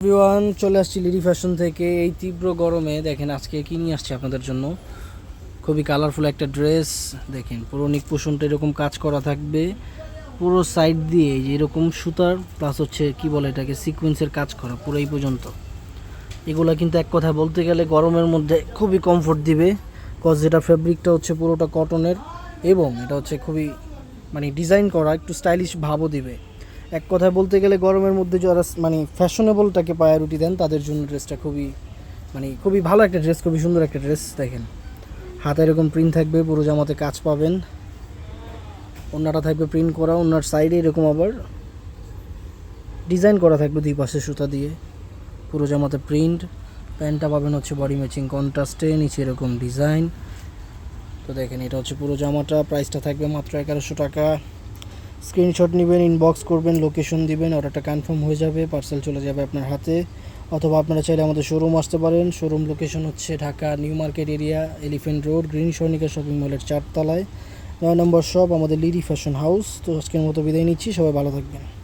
Everyone চলে আসছি Lidi fashion থেকে। এই তীব্র গরমে দেখেন আজকে কি নিয়ে আসছি আপনাদের জন্য? খুবই কালারফুল একটা ড্রেস দেখেন, পুরো নিক পোষণটা এরকম কাজ করা থাকবে। পুরো সাইড দিয়ে এরকম সুতার প্লাস হচ্ছে কি বলে এটাকে সিকোয়েন্সের কাজ করা, পুরো এই পর্যন্ত। এগুলা কিন্তু এক কথা বলতে গেলে গরমের মধ্যে খুবই কমফোর্ট দিবে কজ যেটা ফেব্রিকটা হচ্ছে পুরোটা কটনের এবং এটা হচ্ছে খুবই মানে ডিজাইন করা, একটু স্টাইলিশ ভাবও দিবে। এক কথায় বলতে গেলে গরমের মধ্যে যারা মানে ফ্যাশনেবলটাকে প্রায়োরিটি দেন, তাদের জন্য ড্রেসটা খুবই মানে খুবই ভালো একটা ড্রেস খুবই সুন্দর একটা ড্রেস দেখেন। হাতে এরকম প্রিন্ট থাকবে, পুরো জামাতে কাজ পাবেন। অন্যটা থাকবে প্রিন্ট করা অন্যার সাইডে এরকম আবার ডিজাইন করা থাকবে দুই পাশে সুতা দিয়ে। পুরো জামাতে প্রিন্ট প্যান্টটা পাবেন হচ্ছে বডি ম্যাচিং কন্ট্রাস্টে নিচে এরকম ডিজাইন তো দেখেন, এটা হচ্ছে পুরো জামাটা প্রাইসটা থাকবে মাত্র এগারোশো টাকা। স্ক্রিনশট নেবেন ইনবক্স করবেন লোকেশন দিবেন অর্ডারটা কনফার্ম হয়ে যাবে পার্সেল চলে যাবে আপনার হাতে। অথবা আপনারা চাইলে আমাদের শোরুম আসতে পারেন। শোরুম লোকেশন হচ্ছে Dhaka new market area elephant road green সৈনিকা shopping মলের চারতলায়। নয় নম্বর শপ আমাদের লিডি ফ্যাশন হাউস তো আজকের মতো বিদায় নিচ্ছি। সবাই ভালো থাকবেন।